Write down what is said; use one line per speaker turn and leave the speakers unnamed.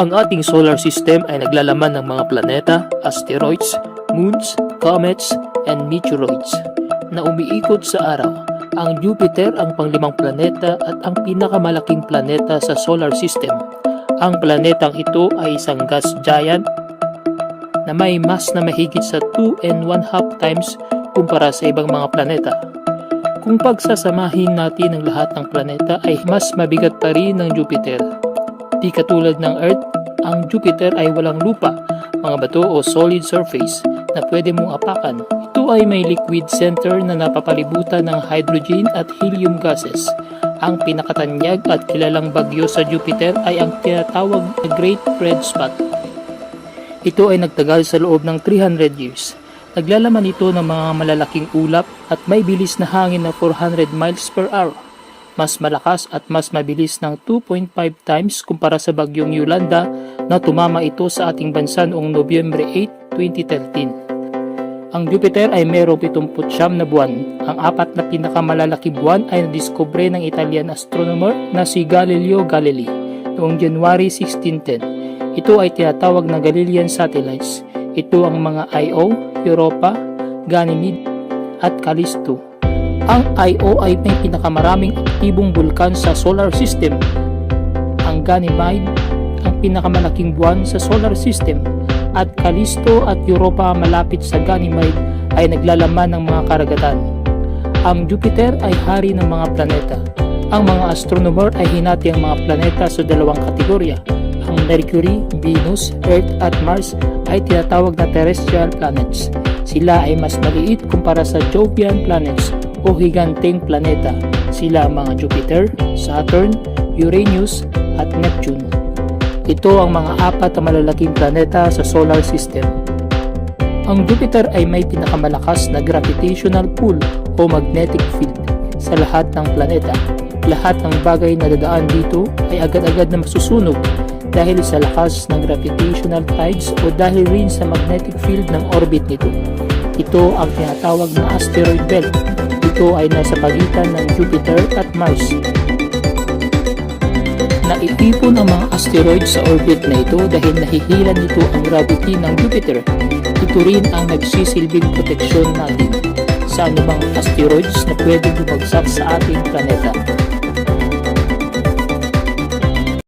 Ang ating solar system ay naglalaman ng mga planeta, asteroids, moons, comets, and meteoroids na umiikot sa araw. Ang Jupiter ang panglimang planeta at ang pinakamalaking planeta sa solar system. Ang planetang ito ay isang gas giant na may mas na mahigit sa 2 and 1 half times kumpara sa ibang mga planeta. Kung pagsasamahin natin ang lahat ng planeta ay mas mabigat pa rin ng Jupiter. Di katulad ng Earth, ang Jupiter ay walang lupa, mga bato o solid surface na pwede mong apakan. Ito ay may liquid center na napapalibutan ng hydrogen at helium gases. Ang pinakatanyag at kilalang bagyo sa Jupiter ay ang tinatawag na Great Red Spot. Ito ay nagtagal sa loob ng 300 years. Naglalaman ito ng mga malalaking ulap at may bilis na hangin na 400 miles per hour. Mas malakas at mas mabilis ng 2.5 times kumpara sa bagyong Yolanda na tumama ito sa ating bansa noong Nobyembre 8, 2013. Ang Jupiter ay mayroong 79 na buwan. Ang apat na pinakamalalaking buwan ay nadiskubre ng Italian astronomer na si Galileo Galilei noong January 1610. Ito ay tinatawag na Galilean satellites. Ito ang mga Io, Europa, Ganymede, at Callisto. Ang Io ay may pinakamaraming aktibong bulkan sa solar system. Ang Ganymede ang pinakamalaking buwan sa solar system at Callisto at Europa malapit sa Ganymede ay naglalaman ng mga karagatan. Ang Jupiter ay hari ng mga planeta. Ang mga astronomer ay hinati ang mga planeta sa dalawang kategorya. Ang Mercury, Venus, Earth at Mars ay tinatawag na terrestrial planets. Sila ay mas maliit kumpara sa Jovian planets o higanteng planeta. Sila ang mga Jupiter, Saturn, Uranus at Neptune. Ito ang mga apat na malalaking planeta sa solar system. Ang Jupiter ay may pinakamalakas na gravitational pull o magnetic field sa lahat ng planeta. Lahat ng bagay na dadaan dito ay agad-agad na masusunog dahil sa lakas ng gravitational tides o dahil rin sa magnetic field ng orbit nito. Ito ang tinatawag na asteroid belt. Ito ay nasa pagitan ng Jupiter at Mars Naiipon ang mga asteroids sa orbit na ito dahil nahihilan nito ang gravity ng Jupiter. Ito rin ang nagsisilbing proteksyon natin sa anumang asteroids na pwedeng bumagsak sa ating planeta.